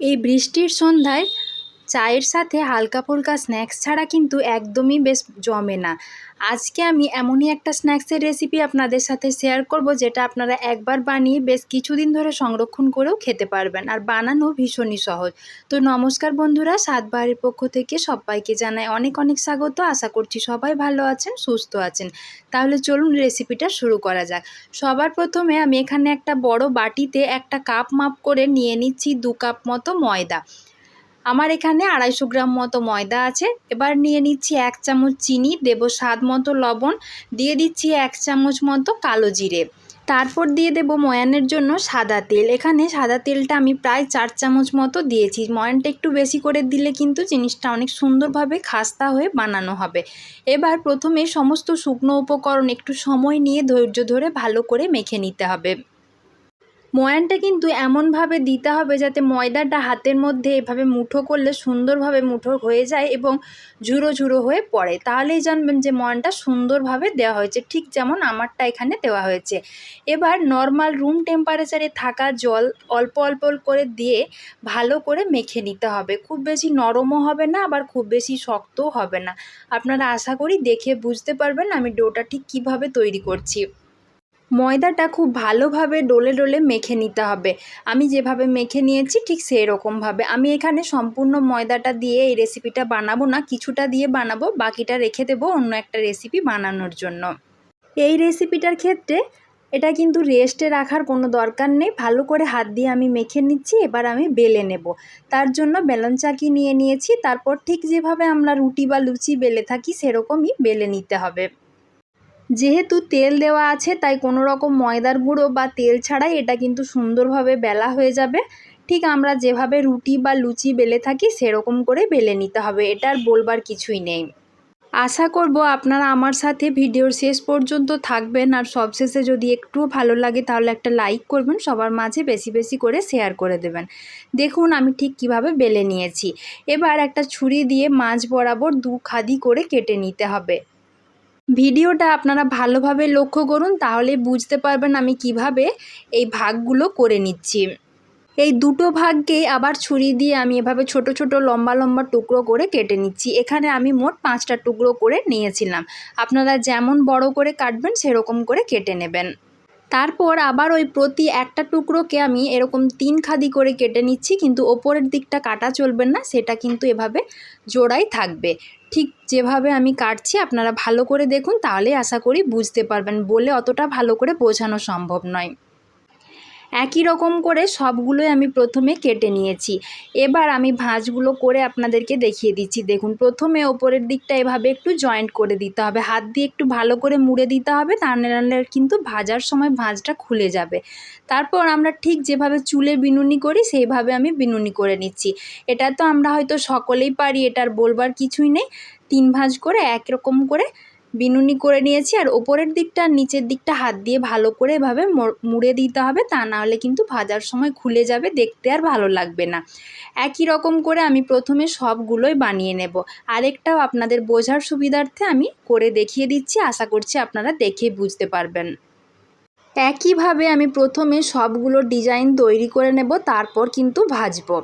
এই বৃষ্টির সন্ধ্যায় চায়ের সাথে হালকা ফুলকা স্ন্যাক্স ছাড়া কিন্তু একদমই বেশ জমে না। আজকে আমি এমনই একটা স্ন্যাক্সের রেসিপি আপনাদের সাথে শেয়ার করব যেটা আপনারা একবার বানিয়ে বেশ কিছুদিন ধরে সংরক্ষণ করেও খেতে পারবেন আর বানানো ভীষণই সহজ। তো নমস্কার বন্ধুরা, সাত বাড়ির পক্ষ থেকে সবাইকে জানাই অনেক অনেক স্বাগত। আশা করছি সবাই ভালো আছেন, সুস্থ আছেন। তাহলে চলুন রেসিপিটা শুরু করা যাক। সবার প্রথমে আমি এখানে একটা বড় বাটিতে একটা কাপ মাপ করে নিয়ে নিচ্ছি দু কাপ মতো ময়দা। আমার এখানে আড়াইশো গ্রাম মতো ময়দা আছে। এবার নিয়ে নিচ্ছি এক চামচ চিনি, দেব স্বাদ মতো লবণ, দিয়ে দিচ্ছি এক চামচ মতো কালো জিরে। তারপর দিয়ে দেব ময়ানের জন্য সাদা তেল। এখানে সাদা তেলটা আমি প্রায় চার চামচ মতো দিয়েছি। ময়ানটা একটু বেশি করে দিলে কিন্তু জিনিসটা অনেক সুন্দরভাবে খাস্তা হয়ে বানানো হবে। এবার প্রথমে সমস্ত শুকনো উপকরণ একটু সময় নিয়ে ধৈর্য ধরে ভালো করে মেখে নিতে হবে। ময়ানটা কিন্তু এমনভাবে দিতে হবে যাতে ময়দাটা হাতের মধ্যে এভাবে মুঠো করলে সুন্দরভাবে মুঠো হয়ে যায় এবং ঝুরো ঝুরো হয়ে পড়ে। তাহলেই জানবেন যে ময়ানটা সুন্দরভাবে দেওয়া হয়েছে। ঠিক যেমন আমারটা এখানে দেওয়া হয়েছে। এবার নর্মাল রুম টেম্পারেচারে থাকা জল অল্প অল্প করে দিয়ে ভালো করে মেখে নিতে হবে। খুব বেশি নরমও হবে না, আবার খুব বেশি শক্তও হবে না। আপনারা আশা করি দেখে বুঝতে পারবেন আমি ডোটা ঠিক কীভাবে তৈরি করছি। ময়দাটা খুব ভালোভাবে ডলে ডলে মেখে নিতে হবে। আমি যেভাবে মেখে নিয়েছি ঠিক সেই রকমভাবে আমি এখানে সম্পূর্ণ ময়দাটা দিয়ে এই রেসিপিটা বানাবো না, কিছুটা দিয়ে বানাবো, বাকিটা রেখে দেবো অন্য একটা রেসিপি বানানোর জন্য। এই রেসিপিটার ক্ষেত্রে এটা কিন্তু রেস্টে রাখার কোনো দরকার নেই। ভালো করে হাত দিয়ে আমি মেখে নিচ্ছি, এবার আমি বেলে নেব। তার জন্য বেলন চাকি নিয়ে নিয়েছি। তারপর ঠিক যেভাবে আমরা রুটি বা লুচি বেলে থাকি, সেরকমই বেলে নিতে হবে। যেহেতু তেল দেওয়া আছে, তাই কোনো রকম ময়দার গুঁড়ো বা তেল ছাড়াই এটা কিন্তু সুন্দরভাবে বেলা হয়ে যাবে। ঠিক আমরা যেভাবে রুটি বা লুচি বেলে থাকি, সেরকম করে বেলে নিতে হবে এটার বলবার কিছুই নেই। আশা করব আপনারা আমার সাথে ভিডিওর শেষ পর্যন্ত থাকবেন, আর সবশেষে যদি একটুও ভালো লাগে তাহলে একটা লাইক করবেন, সবার মাঝে বেশি বেশি করে শেয়ার করে দেবেন। দেখুন আমি ঠিক কীভাবে বেলে নিয়েছি। এবার একটা ছুরি দিয়ে মাছ বরাবর দু খাদি করে কেটে নিতে হবে। ভিডিওটা আপনারা ভালোভাবে লক্ষ্য করুন, তাহলে বুঝতে পারবেন আমি কীভাবে এই ভাগগুলো করে নিচ্ছি। এই দুটো ভাগকে আবার ছুরি দিয়ে আমি এভাবে ছোট ছোট লম্বা লম্বা টুকরো করে কেটে নিচ্ছি। এখানে আমি মোট পাঁচটা টুকরো করে নিয়েছিলাম। আপনারা যেমন বড় করে কাটবেন, সেরকম করে কেটে নেবেন। তারপর আবার ওই প্রতি একটা টুকরোকে আমি এরকম তিন খাদি করে কেটে নিচ্ছি, কিন্তু ওপরের দিকটা কাটা চলবে না, সেটা কিন্তু এভাবে জোড়াই থাকবে। ঠিক যেভাবে আমি কাটছি, আপনারা ভালো করে দেখুন তাহলে আশা করি বুঝতে পারবেন। বলে অতটা ভালো করে বোঝানো সম্ভব নয়। একই রকম করে সবগুলোই আমি প্রথমে কেটে নিয়েছি। এবার আমি ভাঁজগুলো করে আপনাদেরকে দেখিয়ে দিচ্ছি। দেখুন, প্রথমে ওপরের দিকটা এভাবে একটু জয়েন্ট করে দিতে হবে। হাত দিয়ে একটু ভালো করে মুড়ে দিতে হবে, তা নাহলে কিন্তু ভাজার সময় ভাঁজটা খুলে যাবে। তারপর আমরা ঠিক যেভাবে চুলে বিনুনি করি, সেইভাবে আমি বিনুনি করে নিচ্ছি। এটা তো আমরা হয়তো সকলেই পারি, এটার বলবার কিছুই নেই। তিন ভাঁজ করে একরকম করে বিনুনি করে নিয়েছি আর ওপরের দিকটা নিচের দিকটা হাত দিয়ে ভালো করে এভাবে মুড়ে দিতে হবে তা না হলে কিন্তু ভাজার সময় খুলে যাবে, দেখতে আর ভালো লাগবে না। একই রকম করে আমি প্রথমে সবগুলোই বানিয়ে নেব। আরেকটাও আপনাদের বোঝার সুবিধার্থে আমি করে দেখিয়ে দিচ্ছি, আশা করছি আপনারা দেখে বুঝতে পারবেন। একইভাবে আমি প্রথমে সবগুলো ডিজাইন তৈরি করে নেব, তারপর কিন্তু ভাজবো।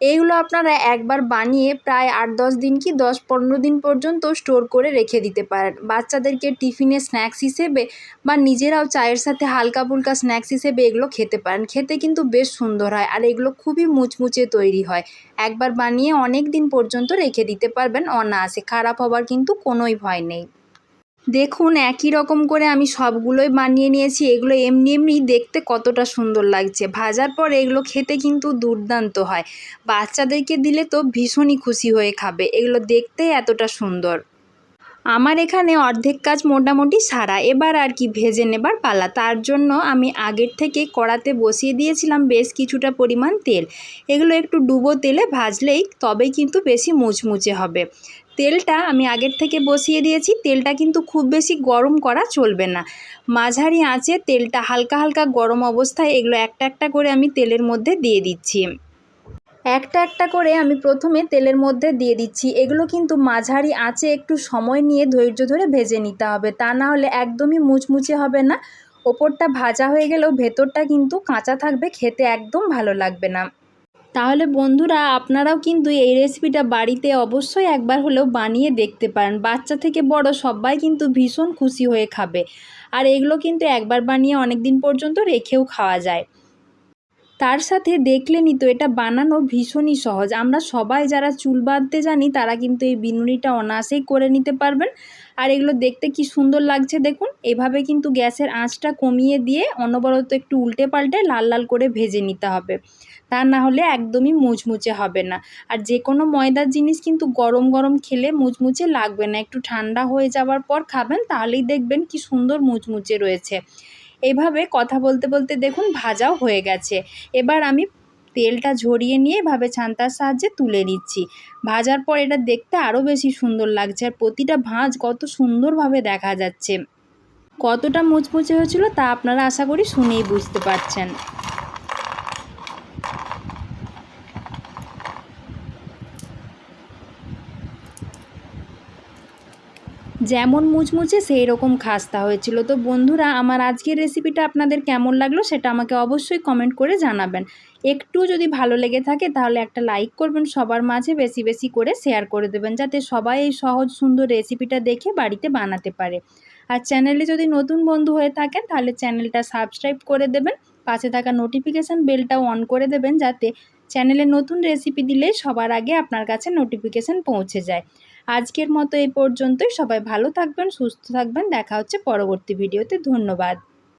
এইগুলো আপনারা একবার বানিয়ে প্রায় আট দশ দিন কি দশ পনেরো দিন পর্যন্ত স্টোর করে রেখে দিতে পারেন। বাচ্চাদেরকে টিফিনে স্ন্যাক্স হিসেবে বা নিজেরাও চায়ের সাথে হালকা ফুলকা স্ন্যাক্স হিসেবে এগুলো খেতে পারেন। খেতে কিন্তু বেশ সুন্দর হয় আর এগুলো খুবই মুচমুচে তৈরি হয়। একবার বানিয়ে অনেক দিন পর্যন্ত রেখে দিতে পারবেন, অনায়াসে। খারাপ হবার কিন্তু কোনোই ভয় নেই। দেখুন, একই রকম করে আমি সবগুলোই বানিয়ে নিয়েছি। এগুলো এমনি এমনি দেখতে কতটা সুন্দর লাগছে। ভাজার পর এগুলো খেতে কিন্তু দুর্দান্ত হয়। বাচ্চাদেরকে দিলে তো ভীষণই খুশি হয়ে খাবে। এগুলো দেখতে এতটা সুন্দর। আমার এখানে অর্ধেক কাজ মোটামুটি সারা। এবার আর কি ভেজে নেবার পালা। তার জন্য আমি আগের থেকে কড়াতে বসিয়ে দিয়েছিলাম বেশ কিছুটা পরিমাণ তেল। এগুলো একটু ডুবো তেলে ভাজলেই তবেই কিন্তু বেশি মুচমুচে হবে। তেলটা আমি আগের থেকে বসিয়ে দিয়েছি। তেলটা কিন্তু খুব বেশি গরম করা চলবে না। মাঝারি আঁচে তেলটা হালকা হালকা গরম অবস্থায় এগুলো একটা একটা করে আমি তেলের মধ্যে দিয়ে দিচ্ছি। একটা একটা করে আমি প্রথমে তেলের মধ্যে দিয়ে দিচ্ছি। এগুলো কিন্তু মাঝারি আঁচে একটু সময় নিয়ে ধৈর্য ধরে ভেজে নিতে হবে। তা না হলে একদমই মুচমুচে হবে না। ওপরটা ভাজা হয়ে গেলেও ভেতরটা কিন্তু কাঁচা থাকবে, খেতে একদম ভালো লাগবে না। তাহলে বন্ধুরা, আপনারাও কিন্তু এই রেসিপিটা বাড়িতে অবশ্যই একবার হলেও বানিয়ে দেখতে পারেন। বাচ্চা থেকে বড় সবাই কিন্তু ভীষণ খুশি হয়ে খাবে। আর এগুলো কিন্তু একবার বানিয়ে অনেক দিন পর্যন্ত রেখেও খাওয়া যায়। তার সাথে দেখলেনই তো, এটা বানানো ভীষণই সহজ। আমরা সবাই যারা চুল বাঁধতে জানি, তারা কিন্তু এই বিনুনিটা অনায়াসেই করে নিতে পারবেন। আর এগুলো দেখতে কি সুন্দর লাগছে দেখুন। এভাবে কিন্তু গ্যাসের আঁচটা কমিয়ে দিয়ে অনবরত একটু উল্টে পাল্টে লাল লাল করে ভেজে নিতে হবে। তা না হলে একদমই মুচমুচে হবে না। আর যে কোনো ময়দার জিনিস কিন্তু গরম গরম খেলে মুচমুচে লাগবে না। একটু ঠান্ডা হয়ে যাওয়ার পর খাবেন, তাহলেই দেখবেন কি সুন্দর মুচমুচে রয়েছে। এভাবে কথা বলতে বলতে দেখুন ভাজাও হয়ে গেছে। এবার আমি তেলটা ঝরিয়ে নিয়ে এভাবে ছান্তার সাহায্যে তুলে নিচ্ছি। ভাজার পর এটা দেখতে আরও বেশি সুন্দর লাগছে আর প্রতিটা ভাঁজ কত সুন্দরভাবে দেখা যাচ্ছে। কতটা মুচমুচে হয়েছিল তা আপনারা আশা করি শুনেই বুঝতে পারছেন। যেমন মুচমুচে সেই রকম খাস্তা হয়েছিল। তো বন্ধুরা, আমার আজকের রেসিপিটা আপনাদের কেমন লাগল সেটা আমাকে অবশ্যই কমেন্ট করে জানাবেন। একটু যদি ভালো লেগে থাকে তাহলে একটা লাইক করবেন, সবার মাঝে বেশি বেশি করে শেয়ার করে দেবেন, যাতে সবাই এই সহজ সুন্দর রেসিপিটা দেখে বাড়িতে বানাতে পারে। আর চ্যানেলে যদি নতুন বন্ধু হয়ে থাকেন তাহলে চ্যানেলটা সাবস্ক্রাইব করে দেবেন, পাশে থাকা নোটিফিকেশান বেলটাও অন করে দেবেন, যাতে চ্যানেলে নতুন রেসিপি দিলে সবার আগে আপনার কাছে নোটিফিকেশান পৌঁছে যায়। আজকের মতো এই পর্যন্তই। সবাই ভালো থাকবেন সুস্থ থাকবেন। দেখা হচ্ছে পরবর্তী ভিডিওতে। ধন্যবাদ।